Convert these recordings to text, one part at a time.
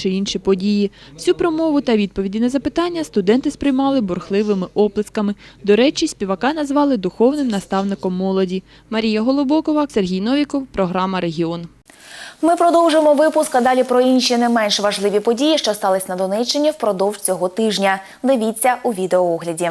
чи інші події. Всю промову та відповіді на запитання студенти сприймали бурхливими оплесками. До речі, співака назвали духовним наставником молоді. Марія Голобокова, Сергій Новіков, програма Регіон. Ми продовжимо випуск, а далі про інші не менш важливі події, що стались на Донеччині впродовж цього тижня. Дивіться у відеоогляді.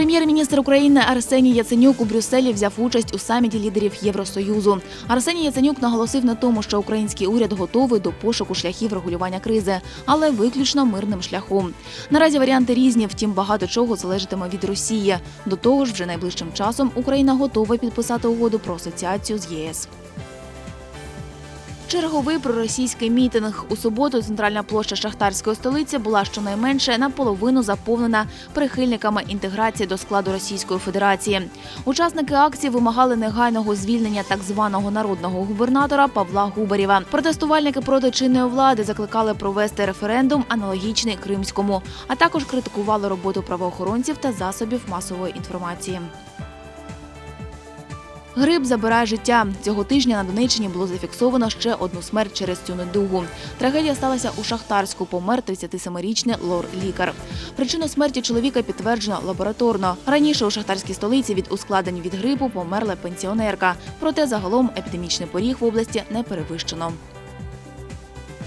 Прем'єр-міністр України Арсеній Яценюк у Брюсселі взяв участь у саміті лідерів Євросоюзу. Арсеній Яценюк наголосив на тому, що український уряд готовий до пошуку шляхів регулювання кризи, але виключно мирним шляхом. Наразі варіанти різні, втім багато чого залежатиме від Росії. До того ж, вже найближчим часом Україна готова підписати угоду про асоціацію з ЄС. Черговий проросійський мітинг у суботу. Центральна площа шахтарської столиці була щонайменше наполовину заповнена прихильниками інтеграції до складу Російської Федерації. Учасники акції вимагали негайного звільнення так званого народного губернатора Павла Губарєва. Протестувальники проти чинної влади закликали провести референдум, аналогічний кримському, а також критикували роботу правоохоронців та засобів масової інформації. Грип забирає життя. Цього тижня на Донеччині було зафіксовано ще одну смерть через цю недугу. Трагедія сталася у Шахтарську. Помер 37-річний лор-лікар. Причину смерті чоловіка підтверджено лабораторно. Раніше у шахтарській столиці від ускладнень від грипу померла пенсіонерка. Проте загалом епідемічний поріг в області не перевищено.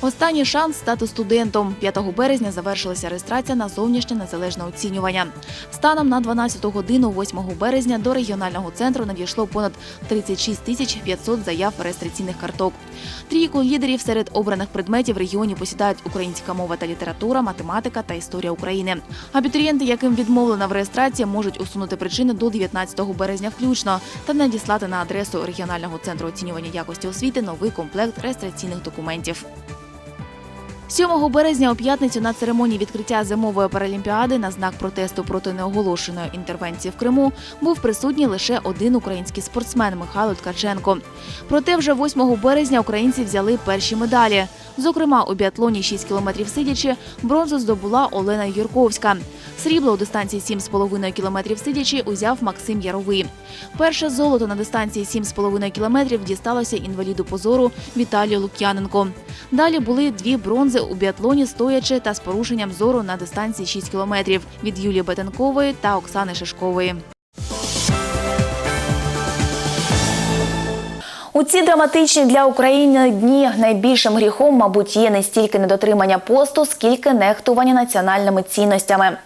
Останній шанс стати студентом. 5 березня завершилася реєстрація на зовнішнє незалежне оцінювання. Станом на 12 годину 8 березня до регіонального центру надійшло понад 36 тисяч 500 заяв реєстраційних карток. Трійку лідерів серед обраних предметів в регіоні посідають українська мова та література, математика та історія України. Абітурієнти, яким відмовлено в реєстрації, можуть усунути причини до 19 березня включно та надіслати на адресу регіонального центру оцінювання якості освіти новий комплект реєстраційних документів. 7 березня у п'ятницю на церемонії відкриття зимової паралімпіади на знак протесту проти неоголошеної інтервенції в Криму був присутній лише один український спортсмен Михайло Ткаченко. Проте вже 8 березня українці взяли перші медалі. Зокрема, у біатлоні 6 кілометрів сидячи бронзу здобула Олена Юрковська. Срібло у дистанції 7,5 кілометрів сидячи узяв Максим Яровий. Перше золото на дистанції 7,5 кілометрів дісталося інваліду позору Віталію Лук'яненко. Далі були дві бронзи у біатлоні стоячи та з порушенням зору на дистанції 6 кілометрів від Юлії Бетенкової та Оксани Шишкової. Ці драматичні для України дні найбільшим гріхом, мабуть, є не стільки недотримання посту, скільки нехтування національними цінностями.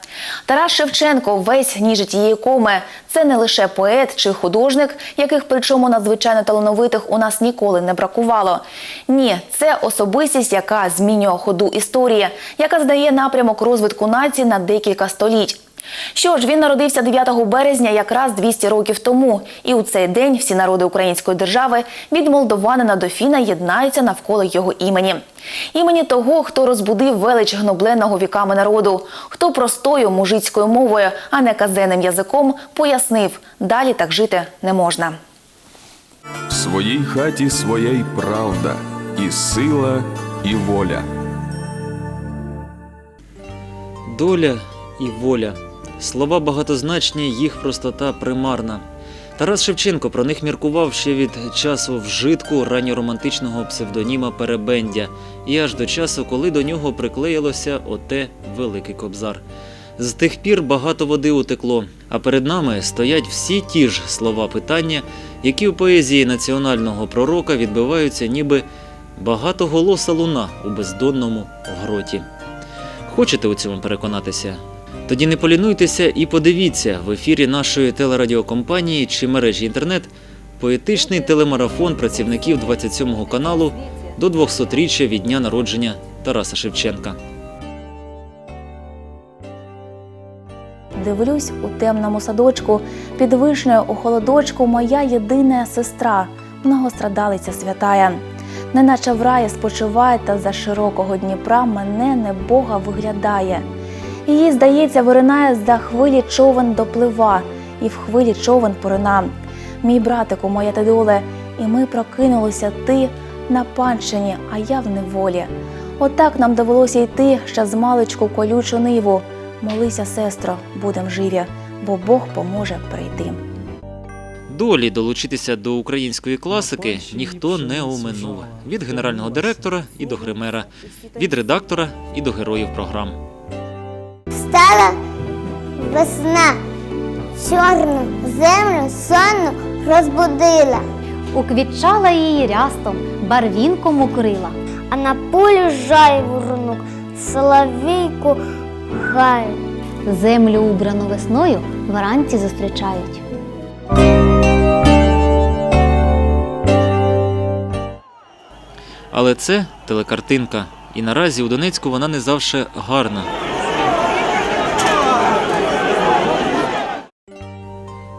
Тарас Шевченко весь ніж тієї коми. Це не лише поет чи художник, яких причому надзвичайно талановитих у нас ніколи не бракувало. Ні, це особистість, яка змінює ходу історії, яка здає напрямок розвитку нації на декілька століть. Що ж, він народився 9 березня якраз 200 років тому. І у цей день всі народи української держави від молдованина до фіна єднаються навколо його імені. Імені того, хто розбудив велич гнобленого віками народу, хто простою мужицькою мовою, а не казенним язиком, пояснив, далі так жити не можна. В своїй хаті своя й правда, і сила, і воля. Доля і воля. Слова багатозначні, їх простота примарна. Тарас Шевченко про них міркував ще від часу вжитку ранньоромантичного псевдоніма Перебендя і аж до часу, коли до нього приклеїлося оте Великий Кобзар. З тих пір багато води утекло, а перед нами стоять всі ті ж слова питання, які у поезії національного пророка відбиваються ніби багатоголоса луна у бездонному гроті. Хочете у цьому переконатися? Тоді не полінуйтеся і подивіться в ефірі нашої телерадіокомпанії чи мережі інтернет поетичний телемарафон працівників 27-го каналу до 200-річчя від дня народження Тараса Шевченка. Дивлюсь у темному садочку, під вишнею у холодочку моя єдина сестра, многострадалиця святая. Неначе в раї спочиває та за широкого Дніпра мене небога виглядає. Її, здається, виринає за хвилі човен доплива, і в хвилі човен порина. Мій братику, моя ти доле, і ми прокинулися ти на панщині, а я в неволі. Отак нам довелося йти ще з маличку колючу ниву. Молися, сестро, будем живі, бо Бог поможе прийти. Долі долучитися до української класики ніхто не оминув. Від генерального директора і до гримера, від редактора і до героїв програм. Стала весна, чорну землю сонну розбудила, Уквітчала її рястом, барвінком укрила. а на полі жай жайворонок соловійку гає. Землю убрану весною вранці зустрічають. Але це телекартинка, і наразі у Донецьку вона не завше гарна.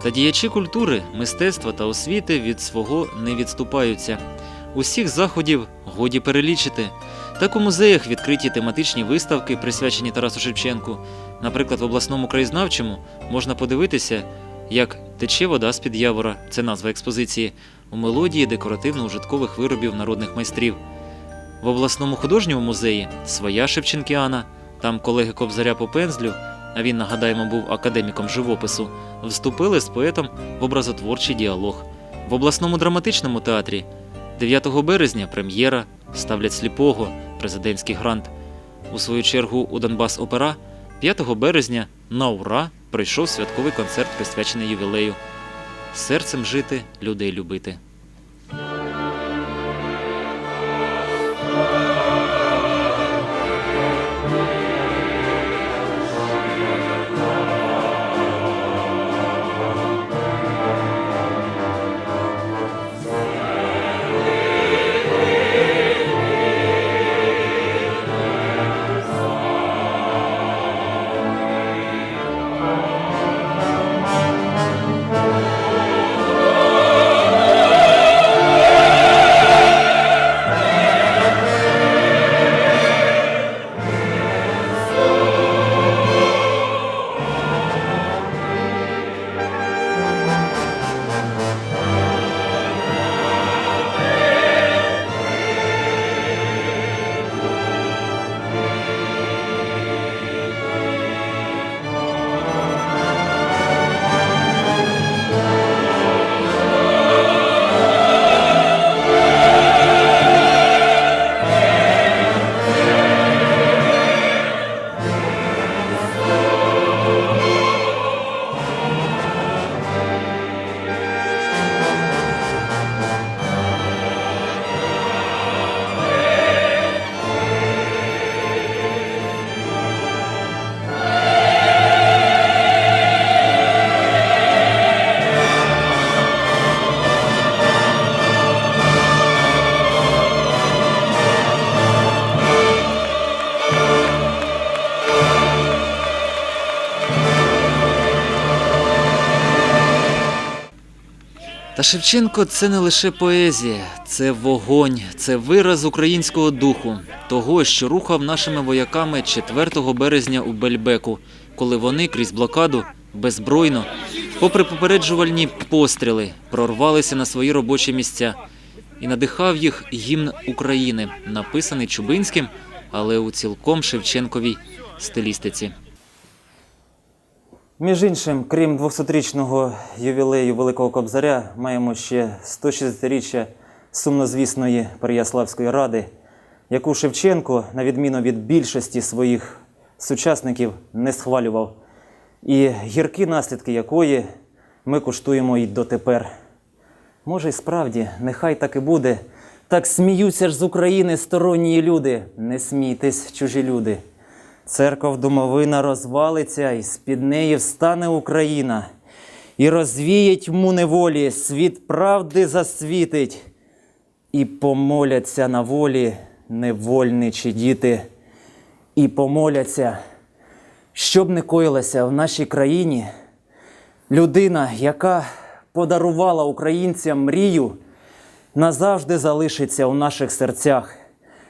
Та діячі культури, мистецтва та освіти від свого не відступаються. Усіх заходів годі перелічити. Так у музеях відкриті тематичні виставки, присвячені Тарасу Шевченку. Наприклад, в обласному краєзнавчому можна подивитися, як тече вода з-під явора, це назва експозиції, у мелодії декоративно-ужиткових виробів народних майстрів. В обласному художньому музеї своя Шевченкіана, там колеги Кобзаря по пензлю, а він, нагадаємо, був академіком живопису, вступили з поетом в образотворчий діалог. В обласному драматичному театрі 9 березня прем'єра ставлять сліпого, президентський грант. У свою чергу у Донбас Опера 5 березня на ура прийшов святковий концерт, присвячений ювілею. Серцем жити, людей любити. Та Шевченко це не лише поезія, це вогонь, це вираз українського духу, того, що рухав нашими вояками 4 березня у Бельбеку, коли вони крізь блокаду беззбройно, попри попереджувальні постріли, прорвалися на свої робочі місця і надихав їх гімн України, написаний Чубинським, але у цілком Шевченковій стилістиці. Між іншим, крім 200-річного ювілею Великого Кобзаря, маємо ще 160-річчя сумнозвісної Переяславської ради, яку Шевченко, на відміну від більшості своїх сучасників, не схвалював, і гіркі наслідки якої ми куштуємо й дотепер. Може, й справді, нехай так і буде. Так сміються ж з України сторонні люди. Не смійтесь, чужі люди. Церков домовина розвалиться, і з-під неї встане Україна, і розвіє тьму неволі, світ правди засвітить, і помоляться на волі невольничі діти, і помоляться, щоб не коїлося в нашій країні. Людина, яка подарувала українцям мрію, назавжди залишиться у наших серцях.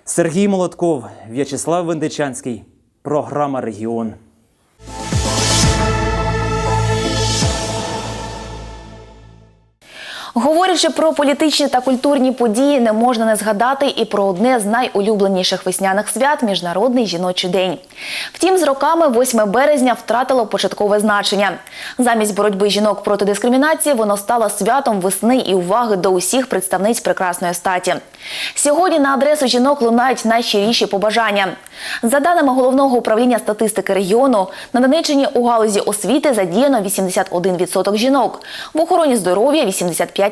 Сергій Молотков, В'ячеслав Вендичанський. Програма Регіон. Говорячи про політичні та культурні події, не можна не згадати і про одне з найулюбленіших весняних свят Міжнародний жіночий день. Втім, з роками 8 березня втратило початкове значення. Замість боротьби жінок проти дискримінації воно стало святом весни і уваги до усіх представниць прекрасної статі. Сьогодні на адресу жінок лунають найщиріші побажання. За даними головного управління статистики регіону, на Донеччині у галузі освіти задіяно 81% жінок, в охороні здоров'я 85%.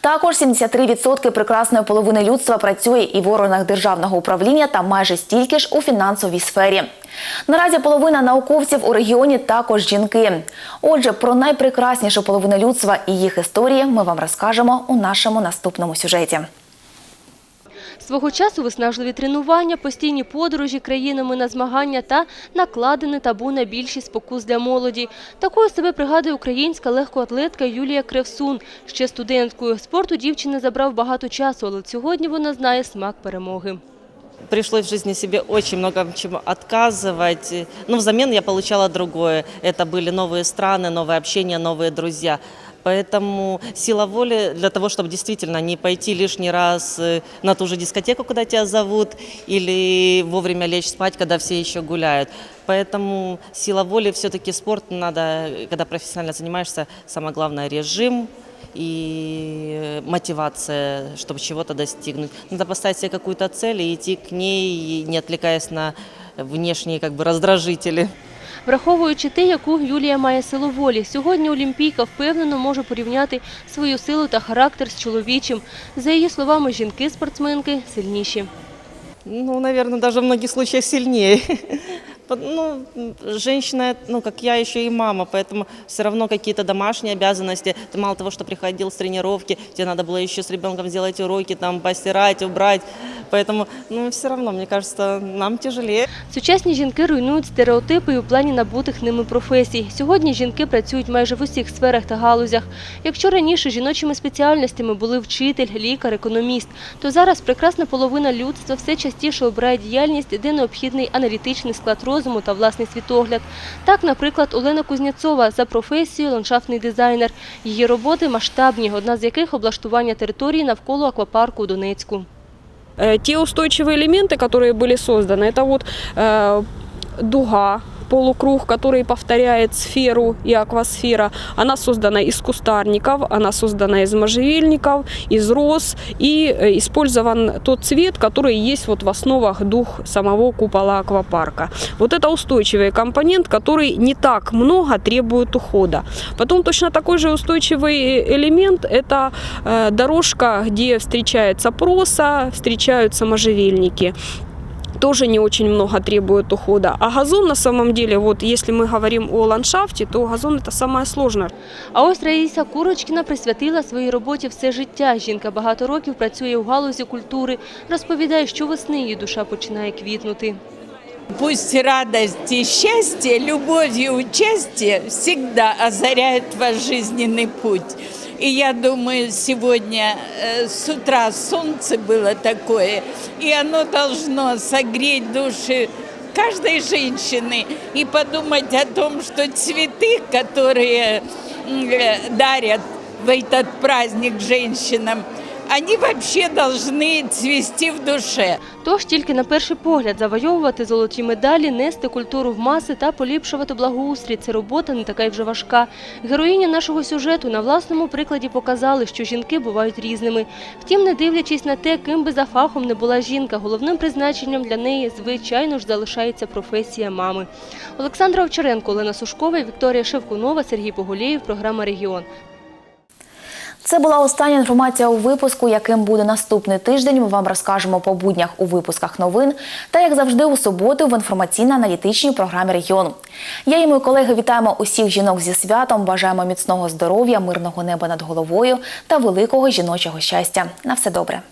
Також 73% прекрасної половини людства працює і в органах державного управління та майже стільки ж у фінансовій сфері. Наразі половина науковців у регіоні також жінки. Отже, про найпрекраснішу половину людства і їх історії ми вам розкажемо у нашому наступному сюжеті. Свого часу виснажливі тренування, постійні подорожі країнами на змагання та накладене табу на більшість спокус для молоді. Такою себе пригадує українська легкоатлетка Юлія Кревсун. Ще студенткою спорту дівчина забрав багато часу, але сьогодні вона знає смак перемоги. Пришлось в жизни себе очень много в чем отказывать. Но взамен я получала другое. Это были новые страны, новое общение, новые друзья. Поэтому сила воли для того, чтобы действительно не пойти лишний раз э, на ту же дискотеку, куда тебя зовут, или вовремя лечь спать, когда все еще гуляют. Поэтому сила воли все-таки спорт надо, когда профессионально занимаешься, самое главное режим, и мотивация, чтобы чего-то достигнуть. Надо поставить себе какую-то цель и идти к ней, не отвлекаясь на внешние как бы раздражители. Враховуючи те, яку Юлія має силу волі, сьогодні Олімпійка впевнено може порівняти свою силу та характер з чоловічим. За її словами, жінки-спортсменки сильніші. Ну, наверное, даже в многих случаях сильнее. По- Ну, м, женщина, ну, как я, еще и мама, поэтому все равно какие-то домашние обязанности. Ты мало того, что приходил с тренировки, тебе надо было еще с ребенком сделать уроки, там, постирать, убрать. Поэтому, ну, все равно, мне кажется, нам тяжелее. Сучасні жінки руйнують стереотипи і у плані набутих ними професій. Сьогодні жінки працюють майже в усіх сферах та галузях. Якщо раніше жіночими спеціальностями були вчитель, лікар, економіст, то зараз прекрасна половина людства все частіше обирає діяльність, де необхідний аналітичний склад розуму та власний світогляд. Так, наприклад, Олена Кузнєцова за професією ландшафтний дизайнер. Її роботи масштабні, одна з яких облаштування території навколо аквапарку у Донецьку. Э, Те устойчивые элементы, которые были созданы, это вот э, дуга, Полукруг, который повторяет сферу и аквасфера. Она создана из кустарников, она создана из можжевельников, из роз и э, использован тот цвет, который есть вот в основах дух самого купола аквапарка. Вот это устойчивый компонент, который не так много требует ухода. Потом точно такой же устойчивый элемент – это э, дорожка, где встречается проса, встречаются можжевельники тоже не очень много требует ухода. А газон на самом деле, вот если мы говорим о ландшафте, то газон это самое сложное. А ось Раїса Курочкіна присвятила своїй роботі все життя. Жінка багато років працює у галузі культури. Розповідає, що весни її душа починає квітнути. Пусть радость и счастье, любовь и участие всегда озаряют ваш жизненный путь. И я думаю, сегодня э, с утра солнце было такое, и оно должно согреть души каждой женщины и подумать о том, что цветы, которые м, э, дарят в этот праздник женщинам, они вообще должны цвести в душе. Тож тільки на перший погляд завойовувати золоті медалі, нести культуру в маси та поліпшувати благоустрій – це робота не така й вже важка. Героїні нашого сюжету на власному прикладі показали, що жінки бувають різними. Втім, не дивлячись на те, ким би за фахом не була жінка, головним призначенням для неї, звичайно ж, залишається професія мами. Олександра Овчаренко, Олена Сушкова, Вікторія Шевкунова, Сергій Поголєєв, програма «Регіон». Це була остання інформація у випуску, яким буде наступний тиждень. Ми вам розкажемо по буднях у випусках новин та, як завжди, у суботу в інформаційно-аналітичній програмі регіон. Я і мої колеги вітаємо усіх жінок зі святом. Бажаємо міцного здоров'я, мирного неба над головою та великого жіночого щастя. На все добре.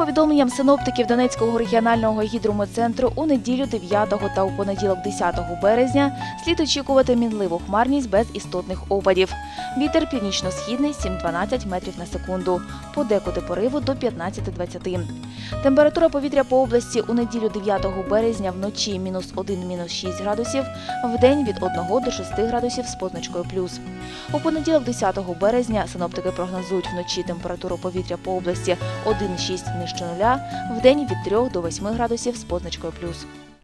Повідомленням синоптиків Донецького регіонального гідрометцентру, у неділю 9 та у понеділок 10 березня слід очікувати мінливу хмарність без істотних опадів. Вітер північно-східний 7-12 метрів на секунду. Подекуди пориву до 15-20. Температура повітря по області у неділю 9 березня вночі мінус 1, мінус 6 градусів, в день від 1 до 6 градусів з позначкою плюс. У понеділок 10 березня синоптики прогнозують вночі температуру повітря по області 1,6 нижче нуля, в день від 3 до 8 градусів з позначкою плюс.